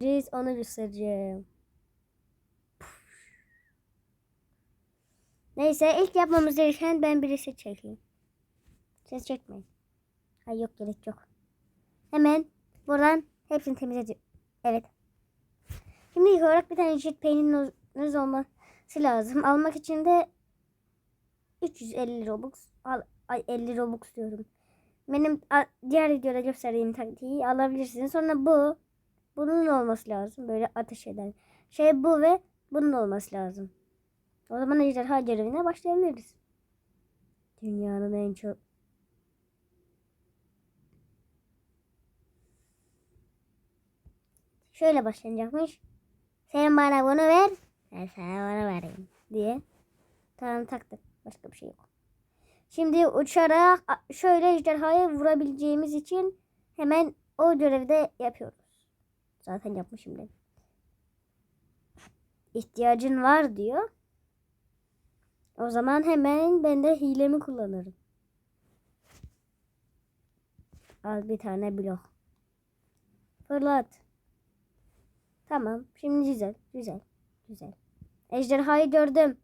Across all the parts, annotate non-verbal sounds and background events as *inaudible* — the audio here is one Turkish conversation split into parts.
Biz onu göstereceğim. Neyse ilk yapmamız gereken ben birisi çekeyim. Siz çekmeyin. Hayır yok gerek yok. Hemen buradan hepsini temizleyeceğim. Evet. Şimdi ilk olarak bir tane jet peyniriniz olması lazım. Almak için de 350 Robux. Al, ay 50 Robux diyorum. Benim diğer videoda gösterdiğim taktiği alabilirsiniz. Sonra bu bunun olması lazım. Böyle ateş eden. Şey bu ve bunun olması lazım. O zaman ejderha görevine başlayabiliriz. Dünyanın en çok Şöyle başlanacakmış. Sen bana bunu ver. Ben sana bunu vereyim. Diye. Tamam taktık. Başka bir şey yok. Şimdi uçarak şöyle ejderhayı vurabileceğimiz için hemen o görevi de yapıyoruz. Zaten yapmışım ben. İhtiyacın var diyor. O zaman hemen ben de hilemi kullanırım. Al bir tane blok. Fırlat. Tamam. Şimdi güzel. Güzel. Güzel. Ejderhayı gördüm.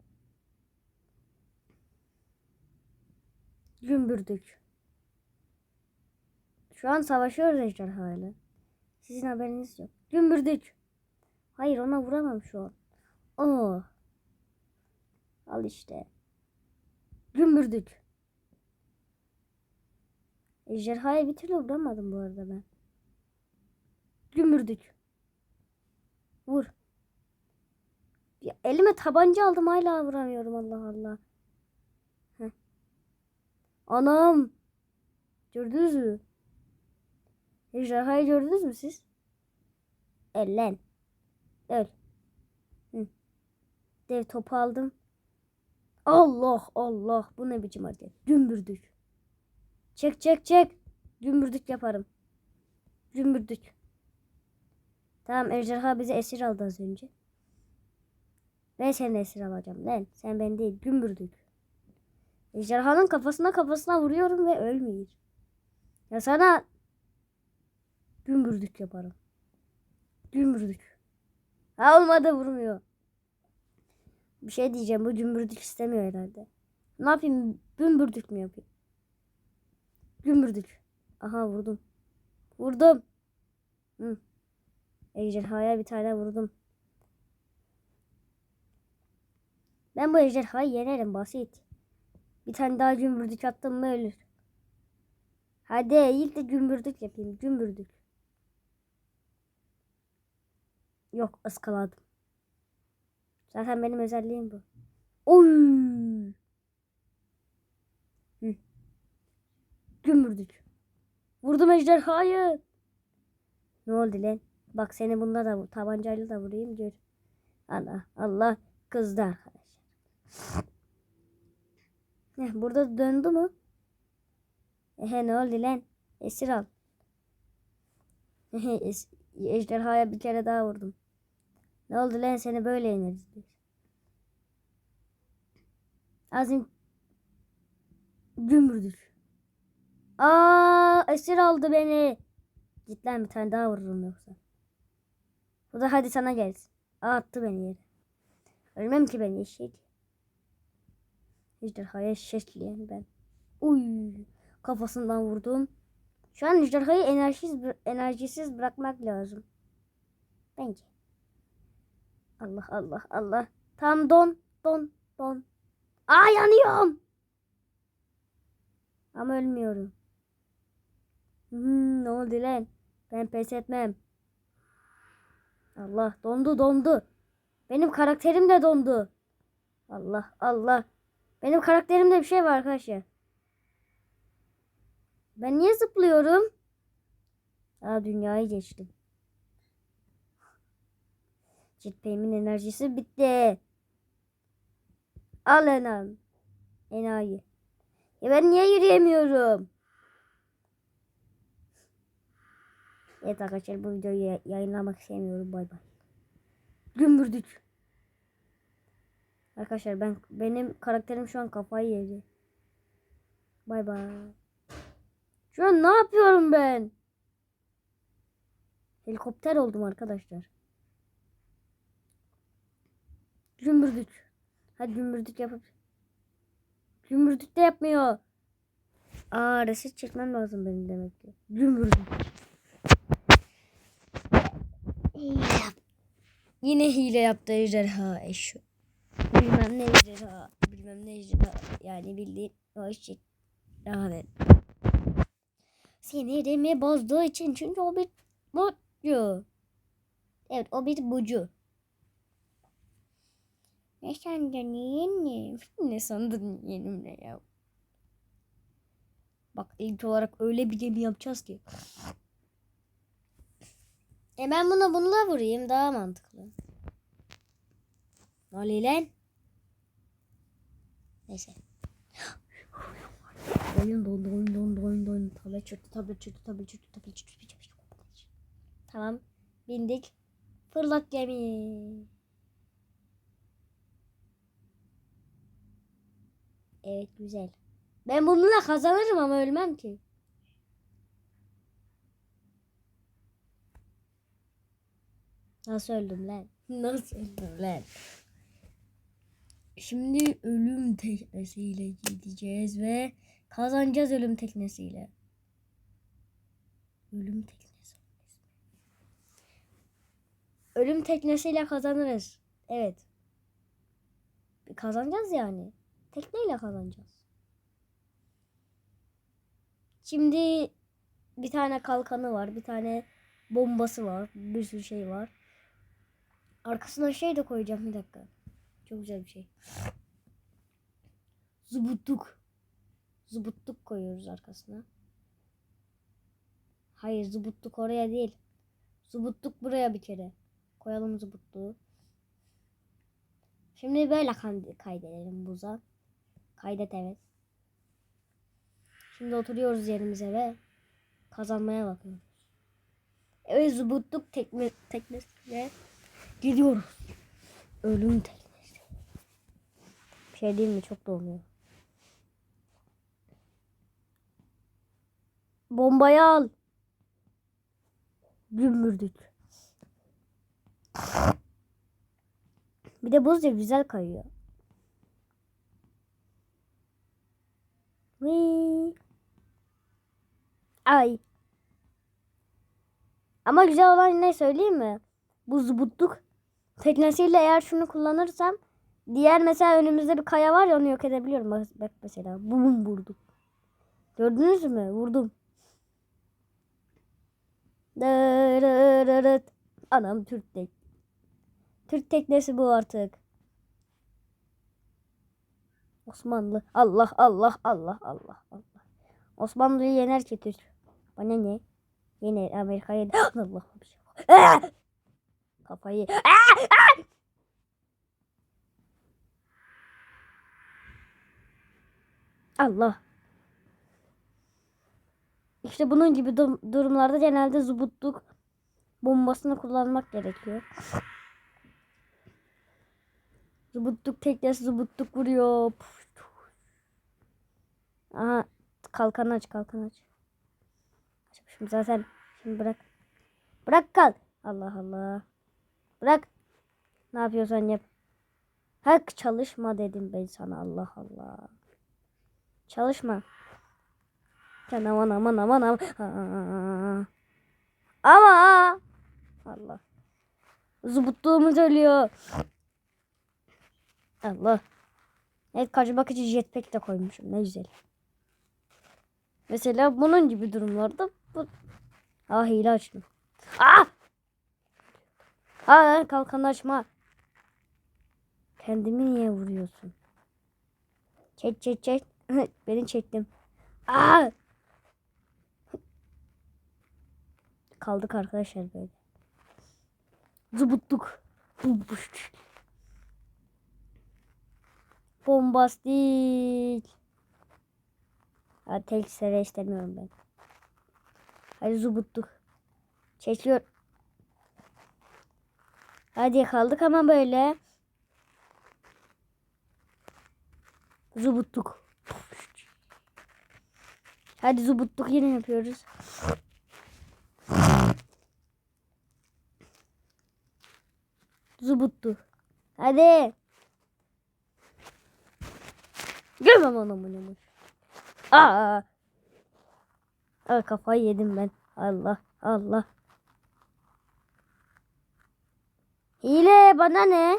Gümbürdük. Şu an savaşıyoruz ejderhayla. Sizin haberiniz yok. Gümbürdük. Hayır ona vuramam şu an. Oo. Al işte. Gümbürdük. Ejderhayı bir türlü vuramadım bu arada ben. Gümbürdük. Vur. Ya elime tabanca aldım hala vuramıyorum Allah Allah. Heh. Anam. Gördünüz mü? Ejderhayı gördünüz mü siz? Ellen. Öl. Hı. Dev topu aldım. Allah Allah. Bu ne biçim hareket? Gümbürdük. Çek çek çek. Gümbürdük yaparım. Gümbürdük. Tamam ejderha bizi esir aldı az önce. Ben seni esir alacağım lan. Sen ben değil. Gümbürdük. Ejderhanın kafasına kafasına vuruyorum ve ölmüyor. Ya sana gümbürdük yaparım. Gümbürdük. Ha olmadı vurmuyor. Bir şey diyeceğim. Bu gümbürdük istemiyor herhalde. Ne yapayım? Gümbürdük mü yapayım? Gümbürdük. Aha vurdum. Vurdum. Hı. Ejderhaya bir tane vurdum. Ben bu ejderhayı yenerim basit. Bir tane daha gümbürdük attım mı ölür. Hadi ilk de gümbürdük yapayım. Gümbürdük. Yok ıskaladım. Zaten benim özelliğim bu. Oy. Hı. Gümbürdük. Vurdum ejderhayı. Ne oldu lan? Bak seni bunda da tabancayla da vurayım gör. Allah Allah kızdı arkadaşlar. Heh, burada döndü mü? Ehe ne oldu lan? Esir al. Ejderhaya bir kere daha vurdum. Ne oldu lan seni böyle yeneriz biz. Azim gümbürdük. Aa esir aldı beni. Git lan bir tane daha vururum yoksa. O da hadi sana gelsin. Aa, attı beni yere. Ölmem ki ben eşek. Ejderhaya eşekleyen ben. Uy kafasından vurdum. Şu an ejderhayı enerjisiz, enerjisiz bırakmak lazım. Bence. Allah Allah Allah. Tam don don don. Aa yanıyorum. Ama ölmüyorum. Hmm, ne oldu lan? Ben pes etmem. Allah dondu dondu. Benim karakterim de dondu. Allah Allah. Benim karakterimde bir şey var arkadaşlar. Ben niye zıplıyorum? Aa dünyayı geçtim. Jetpack'imin enerjisi bitti. Al enam. Enayi. Ya ben niye yürüyemiyorum? Evet arkadaşlar bu videoyu ya- yayınlamak istemiyorum. Bay bay. Gümbürdük. Arkadaşlar ben benim karakterim şu an kafayı yedi. Bay bay. Şu an ne yapıyorum ben? Helikopter oldum arkadaşlar. Cümbürdük. Hadi cümbürdük yapıp. Cümbürdük de yapmıyor. Aa reset çekmem lazım benim demek ki. Cümbürdük. Yine hile yaptı ejderha eşo. Bilmem ne ejderha. Bilmem ne ejderha. Yani bildiğin o eşek. Yani. Sinirimi bozduğu için çünkü o bir bucu. Evet o bir bucu. Ne sandın yeğenim? Ne sandın yeğenim ne ya? Bak ilk olarak öyle bir gemi yapacağız ki. E ben buna bununla vurayım daha mantıklı. Oluyor lan? Neyse. *gasps* Oyun dondu, oyun dondu, oyun dondu. Tablet çöktü, tablet çöktü, tablet çöktü, tablet çöktü. Tamam. Bindik. Fırlat gemiyi. Evet güzel. Ben bununla kazanırım ama ölmem ki. Nasıl öldüm lan? *laughs* Nasıl öldüm lan? Şimdi ölüm teknesiyle gideceğiz ve kazanacağız ölüm teknesiyle. Ölüm teknesi. Ölüm teknesiyle kazanırız. Evet. Kazanacağız yani. Tekneyle kazanacağız. Şimdi bir tane kalkanı var. Bir tane bombası var. Bir sürü şey var. Arkasına şey de koyacağım bir dakika. Çok güzel bir şey. Zubutluk. Zubutluk koyuyoruz arkasına. Hayır zubutluk oraya değil. Zubutluk buraya bir kere. Koyalım zubutluğu. Şimdi böyle kaydedelim buza. Kaydet evet. Şimdi oturuyoruz yerimize ve kazanmaya bakıyoruz. Evet zubutluk tekme, teknesine gidiyoruz. Ölüm teknesi. Bir şey değil mi? Çok dolmuyor. Bombayı al. Gümbürdük. Bir de buz ya güzel kayıyor. Vii. Ay. Ama güzel olan ne söyleyeyim mi? Bu zıbutluk teknesiyle eğer şunu kullanırsam diğer mesela önümüzde bir kaya var ya onu yok edebiliyorum. Bak, bak mesela bum vurdum. Gördünüz mü? Vurdum. Anam Türk tek. Türk teknesi bu artık. Osmanlı. Allah Allah Allah Allah Allah. Osmanlı'yı yener ki Türk. Bana ne? Yener Amerika'yı. *gasps* Allah bir şey. Kafayı. Ah! Ah! Allah. İşte bunun gibi dur- durumlarda genelde zubutluk bombasını kullanmak gerekiyor. Zubutluk teknesi zubutluk vuruyor. Aha kalkan aç kalkan aç. Şimdi zaten şimdi bırak. Bırak kal. Allah Allah. Bırak. Ne yapıyorsan yap. Hak çalışma dedim ben sana Allah Allah. Çalışma. Sen aman aman aman aman. Ama Allah. Zubutluğumuz ölüyor. Allah. Evet kaçmak için jetpack de koymuşum. Ne güzel. Mesela bunun gibi durumlarda bu... Ah hile açtım. Ah! Ha kalkan açma. Kendimi niye vuruyorsun? Çek çek çek. *laughs* Beni çektim. Ah! Kaldık arkadaşlar böyle. Zubutluk. Bombastik. Ha, tek sere istemiyorum ben. Hadi zubutluk. Çekiyor. Hadi kaldık ama böyle. Zubutluk. Hadi zubutluk yine yapıyoruz. Zubuttu. Hadi. Görmem onu bunu. Aa. Aa kafayı yedim ben. Allah Allah. Hile bana ne?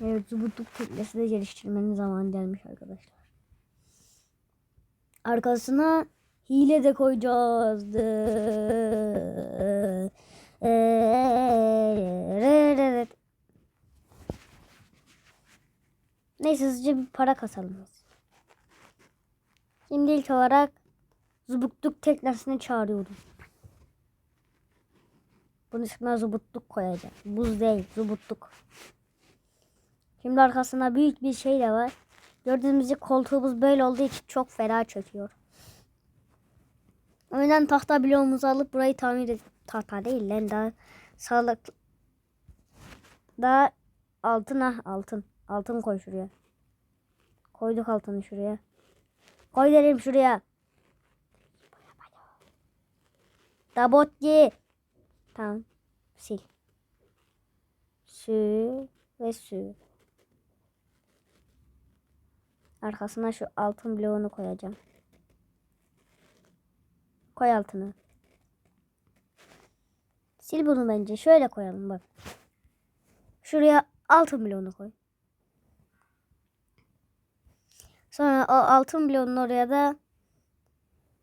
Evet zubutluk teknesi de geliştirmenin zamanı gelmiş arkadaşlar. Arkasına hile de koyacağız. Neyse hızlıca bir para kasalım. Şimdi ilk olarak zubutluk teknesini çağırıyorum. Bunun üstüne zubutluk koyacağım. Buz değil zubutluk. Şimdi arkasında büyük bir şey de var. Gördüğünüz gibi koltuğumuz böyle olduğu için çok fena çöküyor. Yüzden tahta bloğumuzu alıp burayı tamir edip tahta değil lan daha sağlıklı daha altın ah altın altın koy şuraya. Koyduk altını şuraya. Koy derim şuraya. Dabotki. Tamam. Sil. Su ve su. Arkasına şu altın bloğunu koyacağım. Koy altını. Sil bunu bence. Şöyle koyalım bak. Şuraya altın bloğunu koy. Sonra o altın bloğunun oraya da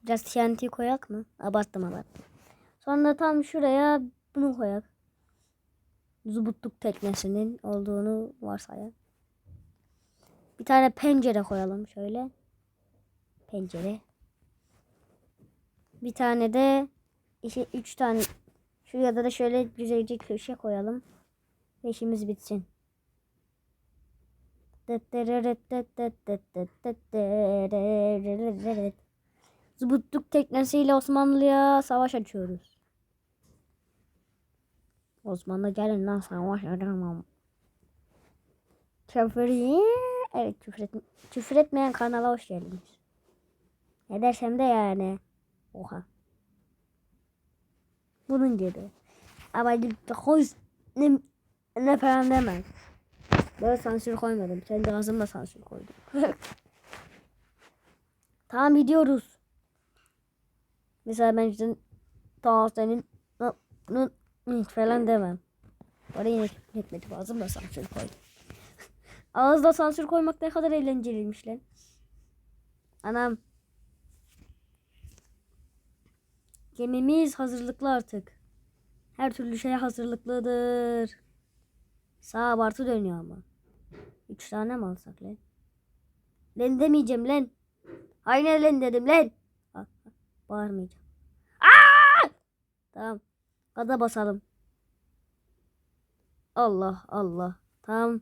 biraz TNT koyak mı? Abarttım abarttım. Sonra tam şuraya bunu koyak. Zubutluk teknesinin olduğunu varsayalım. Bir tane pencere koyalım şöyle. Pencere. Bir tane de işte üç tane şuraya da şöyle güzelce köşe koyalım. Ve işimiz bitsin. Zubutluk teknesiyle Osmanlı'ya savaş açıyoruz. Osmanlı gelin lan savaş açamam. Küfür Evet küfür, et küfür etmeyen kanala hoş geldiniz. Ne dersem de yani. Oha. Bunun gibi. Ama hoş ne, ne falan demem. Böyle sansür koymadım. Kendi ağzımla sansür koydum. *laughs* tamam gidiyoruz. Mesela ben işte tamam senin falan demem. Oraya yine etmedim. Ağzımla sansür koydum. *laughs* Ağızda sansür koymak ne kadar eğlenceliymiş lan. Anam. Gemimiz hazırlıklı artık. Her türlü şeye hazırlıklıdır. Sağ abartı dönüyor ama. Üç tane mi alsak lan? Len demeyeceğim lan. Aynen len dedim lan. Ah, ah, bağırmayacağım. Tamam. Gaza basalım. Allah Allah. Tamam.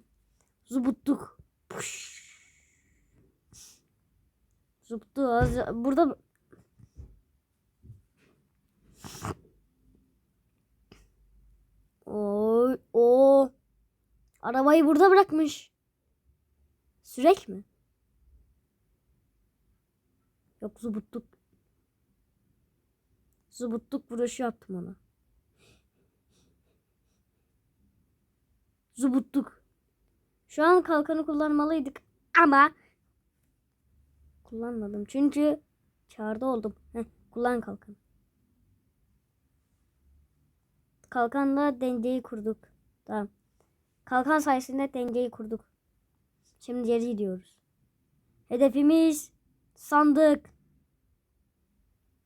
Zubuttuk. Puş. Zubuttu az burada Oy o arabayı burada bırakmış. Sürek mi? Yok zubuttuk. Zubuttuk broşu yaptım ona. Zubuttuk. Şu an kalkanı kullanmalıydık ama kullanmadım. Çünkü çağrıda oldum. Heh, kullan kalkan. Kalkanla dengeyi kurduk. Tamam. Kalkan sayesinde dengeyi kurduk. Şimdi geri gidiyoruz. Hedefimiz sandık.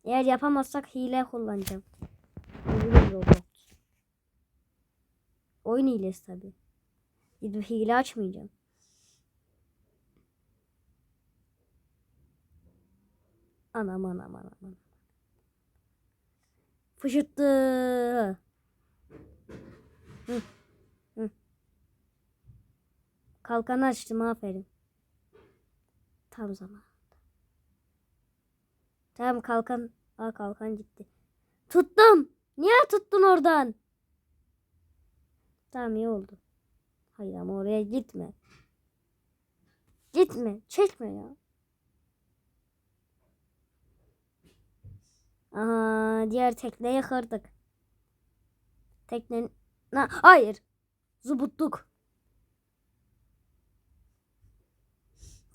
Eğer yapamazsak hile kullanacağım. Oyun hilesi tabii. Gidip hile açmayacağım. Anam anam anam anam. Fışıttı. Hı. Hı. Kalkanı açtım aferin. Tam zaman. Tamam kalkan. Aa kalkan gitti. Tuttum. Niye tuttun oradan? Tamam iyi oldu. Hayır ama oraya gitme. Gitme. Çekme ya. Aha diğer tekneyi kırdık. Teknenin Na, hayır. Zubuttuk.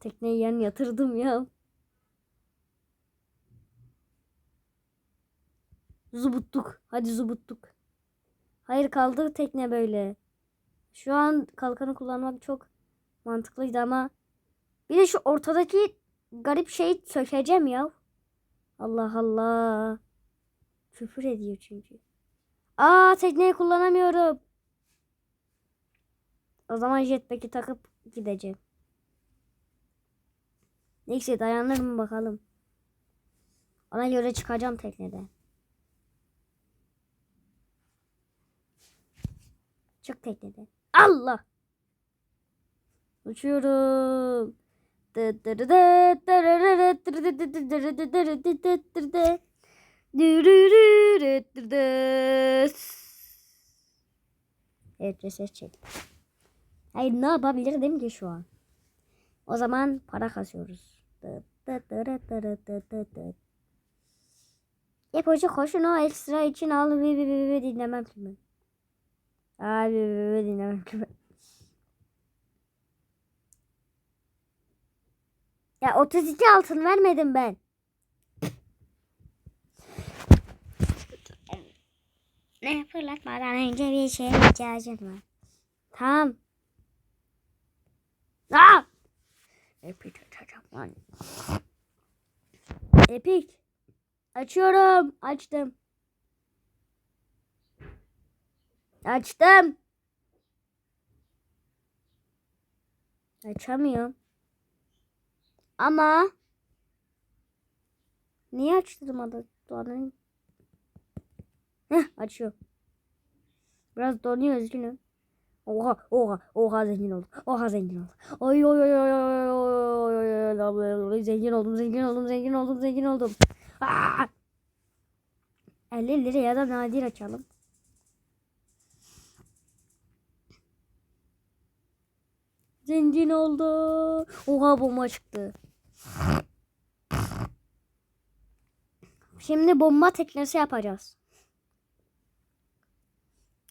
Tekneyi yan yatırdım ya. Zubuttuk. Hadi zubuttuk. Hayır kaldı tekne böyle. Şu an kalkanı kullanmak çok mantıklıydı ama bir de şu ortadaki garip şeyi sökeceğim ya. Allah Allah. Küfür ediyor çünkü. Aa tekneyi kullanamıyorum. O zaman jetpack'i takıp gideceğim. Neyse dayanır mı bakalım. Ona göre çıkacağım tekneden. Çık tekneden. Allah. Uçuyorum. Evet ses çek. Hayır ne yapabilirdim ki şu an? O zaman para kasıyoruz. İpucu koşun o ekstra için al bir bir bir dinlemem ki ben. Abi bir bir dinlemem ki ben. Ya 32 altın vermedim ben. Ne fırlatmadan önce bir şeye ihtiyacım var. Tamam. Aa! Epic açacağım lan. Epic. Açıyorum. Açtım. Açtım. Açamıyorum. Ama niye açtım adı Doğan'ın? Heh açıyor. Biraz donuyor üzgünüm. Oha oha oha zengin oldum. Oha zengin oldum. Oy oy oy oy oy oy oy zengin oldum zengin oldum zengin oldum zengin oldum. Aa! 50 liraya da nadir açalım. Zengin oldu. Oha bomba çıktı. Şimdi bomba teknesi yapacağız.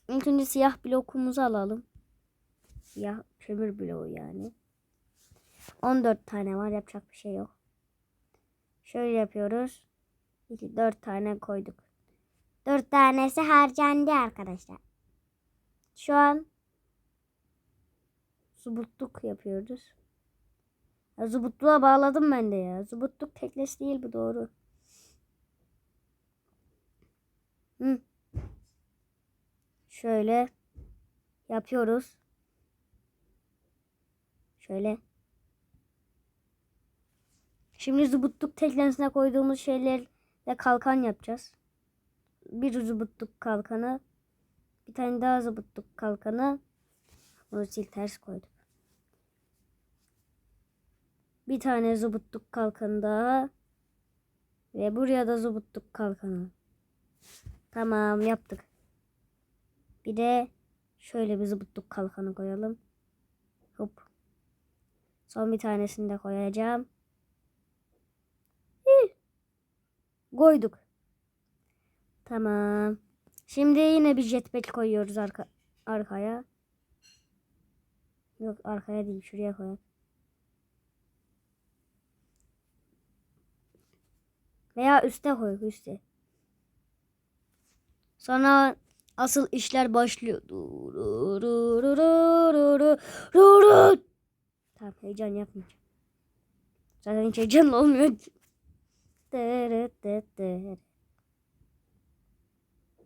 İlk önce siyah blokumuzu alalım. Siyah kömür bloğu yani. 14 tane var yapacak bir şey yok. Şöyle yapıyoruz. 2 4 tane koyduk. 4 tanesi harcandı arkadaşlar. Şu an zubutluk yapıyoruz. Ya zubutluğa bağladım ben de ya. Zubutluk teknesi değil bu doğru. Hı. Şöyle yapıyoruz. Şöyle. Şimdi zubutluk teknesine koyduğumuz şeylerle kalkan yapacağız. Bir zubutluk kalkanı. Bir tane daha zubutluk kalkanı. Bunu sil ters koydum. Bir tane zubutluk kalkanı daha. Ve buraya da zubutluk kalkanı. Tamam yaptık. Bir de şöyle bir zıbıtlık kalkanı koyalım. Hop. Son bir tanesini de koyacağım. Koyduk. Tamam. Şimdi yine bir jetpack koyuyoruz arka arkaya. Yok arkaya değil şuraya koyalım. Veya üste koy üste. Sonra asıl işler başlıyor. Tamam heyecan yapmayacağım. Zaten hiç heyecanlı olmuyor.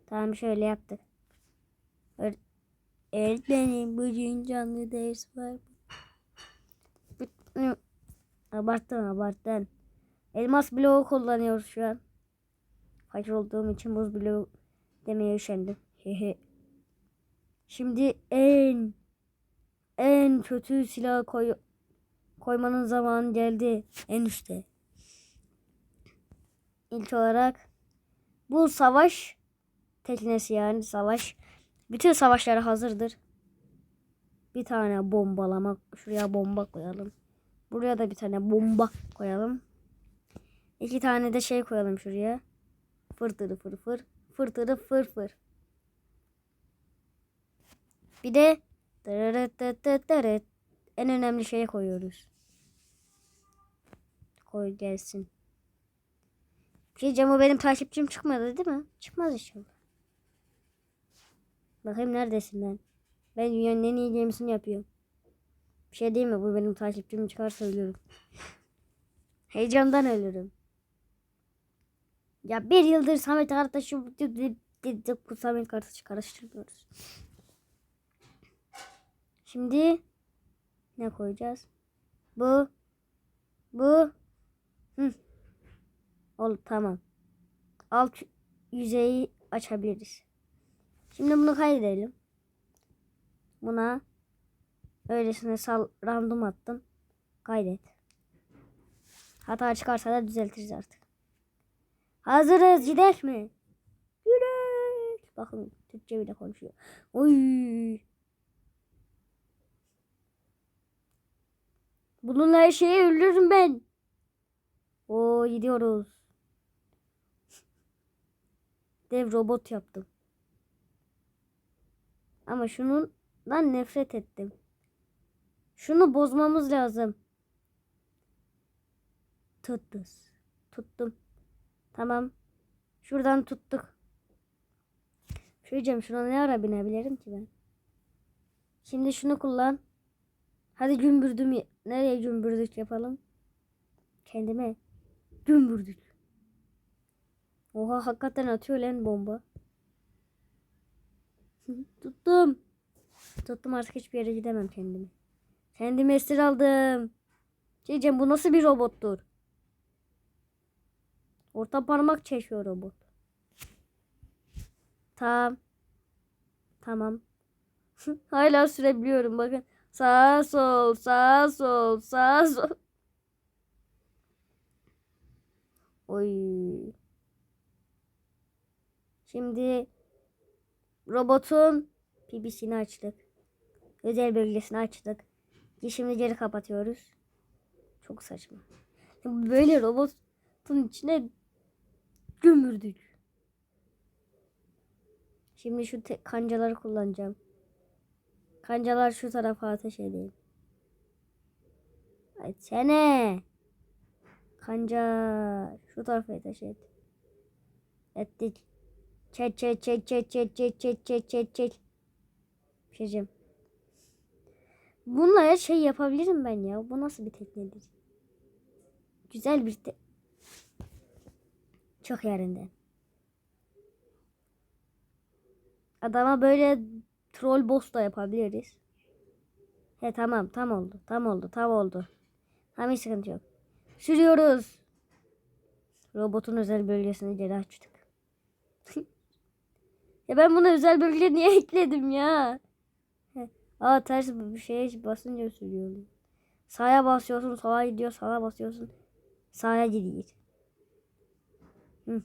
Tamam şöyle yaptık. Öğretmenim bugün canlı ders var. Abarttın abarttın. Elmas bloğu kullanıyoruz şu an. Fakir olduğum için buz bloğu demeye üşendim. Şimdi en en kötü silah koy koymanın zamanı geldi. En üstte. İlk olarak bu savaş teknesi yani savaş. Bütün savaşlara hazırdır. Bir tane bombalama. Şuraya bomba koyalım. Buraya da bir tane bomba koyalım. İki tane de şey koyalım şuraya. Fırtırı fır fır. Fırtırı fır fır. Bir de en önemli şeye koyuyoruz. Koy gelsin. Diyeceğim o benim takipçim çıkmadı değil mi? Çıkmaz inşallah. Bakayım neredesin lan? Ben dünyanın en iyi gemisini yapıyorum. Bir şey değil mi? Bu benim takipçim çıkarsa ölürüm. *laughs* Heyecandan ölürüm. Ya bir yıldır Samet Kartaş'ı Samet Kartaş'ı karıştırmıyoruz. Şimdi ne koyacağız? Bu. Bu. Hı. Oldu tamam. Alt yüzeyi açabiliriz. Şimdi bunu kaydedelim. Buna öylesine sal random attım. Kaydet. Hata çıkarsa da düzeltiriz artık. Hazırız gidelim mi? Gidelim. Bakın Türkçe bile konuşuyor. Oy. Bununla her şeyi öldürürüm ben. Oo gidiyoruz. Dev robot yaptım. Ama şundan nefret ettim. Şunu bozmamız lazım. Tuttus. Tuttum. Tamam. Şuradan tuttuk. Şöyle şuna ne ara binebilirim ki ben? Şimdi şunu kullan. Hadi gümbürdüm. Nereye gümbürdük yapalım? Kendime. Gümbürdük. Oha hakikaten atıyor lan bomba. *laughs* Tuttum. Tuttum artık hiçbir yere gidemem kendimi. Kendimi esir aldım. Diyeceğim bu nasıl bir robottur? Orta parmak çekiyor robot. Tamam. Tamam. *laughs* Hala sürebiliyorum bakın. Sağ sol sağ sol sağ sol. Oy. Şimdi robotun pibisini açtık. Özel bölgesini açtık. Şimdi geri kapatıyoruz. Çok saçma. Böyle robotun içine gömürdük. Şimdi şu kancaları kullanacağım. Kancalar şu tarafa ateş edeyim. Etsene. Kanca şu tarafa ateş et. Ettik. Çet çet çet çet çet çet çet çet çet çet. Bir şey diyeceğim. Bununla her şey yapabilirim ben ya. Bu nasıl bir teknedir? Güzel bir te Çok yerinde. Adama böyle troll boss da yapabiliriz. He tamam tam oldu. Tam oldu. Tam oldu. Tam hiç sıkıntı yok. Sürüyoruz. Robotun özel bölgesini geri açtık. Ya ben buna özel bölge *laughs* niye ekledim ya? Aa ters bir şeye basınca sürüyor. Sağa basıyorsun sağa gidiyor sağa basıyorsun. Sağa gidiyor. Hı.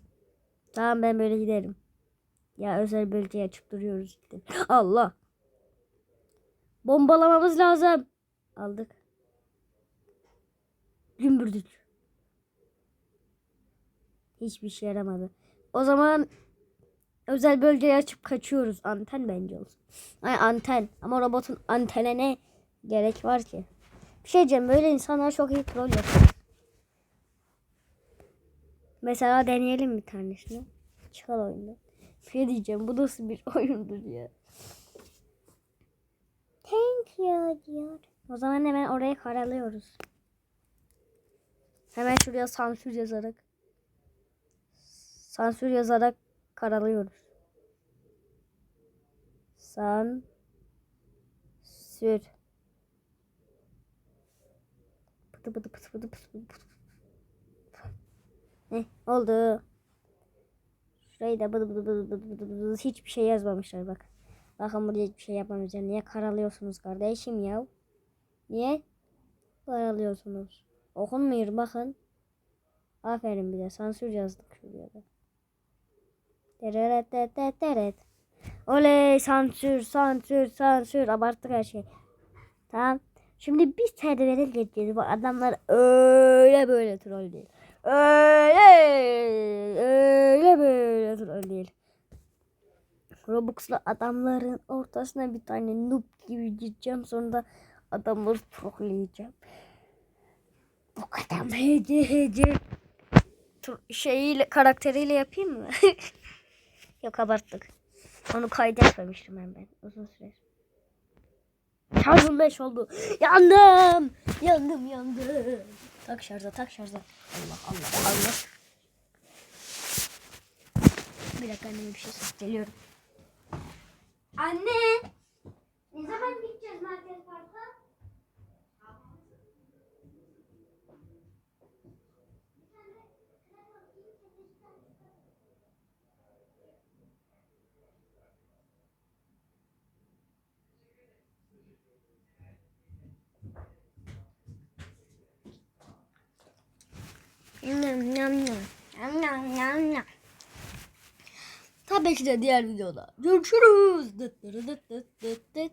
Tamam ben böyle giderim. Ya özel bölgeye açıp duruyoruz. *gasps* Allah. Bombalamamız lazım. Aldık. Gümbürdük. Hiçbir şey yaramadı. O zaman özel bölgeyi açıp kaçıyoruz. Anten bence olsun. Ay anten. Ama robotun antene ne gerek var ki? Bir şey diyeceğim. Böyle insanlar çok iyi troll yapıyor. Mesela deneyelim bir tanesini. Çıkar oyundan. Bir şey diyeceğim. Bu nasıl bir *laughs* oyundur ya? Thank you diyor. O zaman hemen orayı karalıyoruz. Hemen şuraya sansür yazarak. Sansür yazarak karalıyoruz. San sür. Pıtı pıtı pıtı pıtı pıtı pıtı. Ne oldu? Şurayı da bıdı bıdı bıdı bıdı bıdı bıdı hiçbir şey yazmamışlar bak. Bakın burada hiçbir şey yapmamışlar. Niye karalıyorsunuz kardeşim ya? Niye karalıyorsunuz? Okunmuyor bakın. Aferin bir de sansür yazdık şuraya da. Deret. Oley sansür sansür sansür abarttık her şey. Tamam. Şimdi biz tedbirler geçeceğiz. Bu adamlar öyle böyle troll değil. Öyle öyle böyle troll değil. Robux'lu adamların ortasına bir tane noob gibi gideceğim. Sonra da adamları trolleyeceğim. Bu kadar hece hece şeyiyle karakteriyle yapayım mı? *laughs* Yok abarttık. Onu kaydetmemiştim ben ben uzun süre. Şarjım 5 oldu. Yandım. Yandım yandım. Tak şarja tak şarja. Allah Allah Allah. Bir dakika anneme bir şey söyle. Geliyorum. Anne. Ne zaman gideceğiz Merkez Park'a? Tabii ki de diğer videoda. Görüşürüz. Dıt dıt dıt dıt dıt.